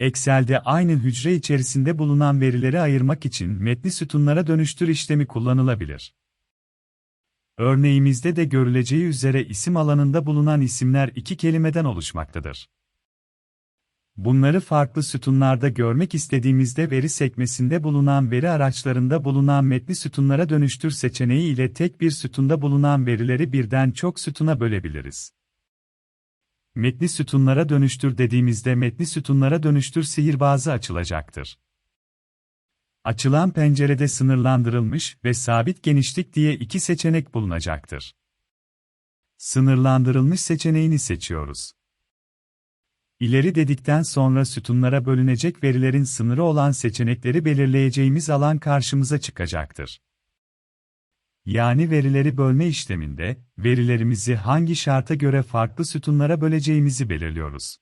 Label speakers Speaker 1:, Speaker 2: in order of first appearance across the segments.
Speaker 1: Excel'de aynı hücre içerisinde bulunan verileri ayırmak için metni sütunlara dönüştür işlemi kullanılabilir. Örneğimizde de görüleceği üzere isim alanında bulunan isimler iki kelimeden oluşmaktadır. Bunları farklı sütunlarda görmek istediğimizde veri sekmesinde bulunan veri araçlarında bulunan metni sütunlara dönüştür seçeneği ile tek bir sütunda bulunan verileri birden çok sütuna bölebiliriz. Metni sütunlara dönüştür dediğimizde metni sütunlara dönüştür sihirbazı açılacaktır. Açılan pencerede sınırlandırılmış ve sabit genişlik diye iki seçenek bulunacaktır. Sınırlandırılmış seçeneğini seçiyoruz. İleri dedikten sonra sütunlara bölünecek verilerin sınırı olan seçenekleri belirleyeceğimiz alan karşımıza çıkacaktır. Yani verileri bölme işleminde, verilerimizi hangi şarta göre farklı sütunlara böleceğimizi belirliyoruz.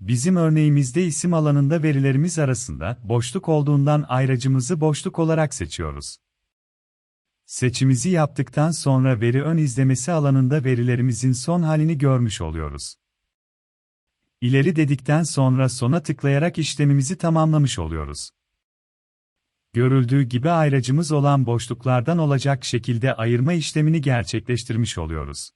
Speaker 1: Bizim örneğimizde isim alanında verilerimiz arasında boşluk olduğundan ayracımızı boşluk olarak seçiyoruz. Seçimizi yaptıktan sonra veri ön izlemesi alanında verilerimizin son halini görmüş oluyoruz. İleri dedikten sonra sona tıklayarak işlemimizi tamamlamış oluyoruz. Görüldüğü gibi ayracımız olan boşluklardan olacak şekilde ayırma işlemini gerçekleştirmiş oluyoruz.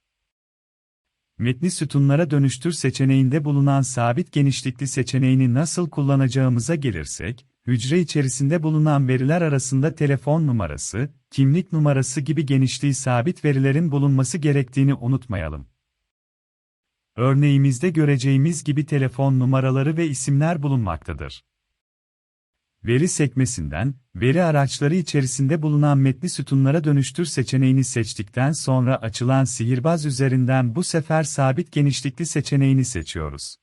Speaker 1: Metni sütunlara dönüştür seçeneğinde bulunan sabit genişlikli seçeneğini nasıl kullanacağımıza gelirsek, hücre içerisinde bulunan veriler arasında telefon numarası, kimlik numarası gibi genişliği sabit verilerin bulunması gerektiğini unutmayalım. Örneğimizde göreceğimiz gibi telefon numaraları ve isimler bulunmaktadır. Veri sekmesinden, veri araçları içerisinde bulunan metni sütunlara dönüştür seçeneğini seçtikten sonra açılan sihirbaz üzerinden bu sefer sabit genişlikli seçeneğini seçiyoruz.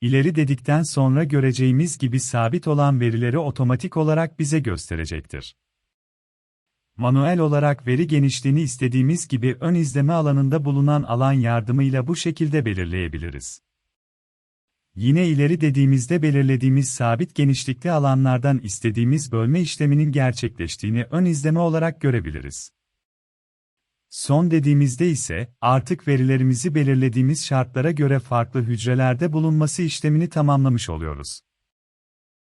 Speaker 1: İleri dedikten sonra göreceğimiz gibi sabit olan verileri otomatik olarak bize gösterecektir. Manuel olarak veri genişliğini istediğimiz gibi ön izleme alanında bulunan alan yardımıyla bu şekilde belirleyebiliriz. Yine ileri dediğimizde belirlediğimiz sabit genişlikli alanlardan istediğimiz bölme işleminin gerçekleştiğini ön izleme olarak görebiliriz. Son dediğimizde ise, artık verilerimizi belirlediğimiz şartlara göre farklı hücrelerde bulunması işlemini tamamlamış oluyoruz.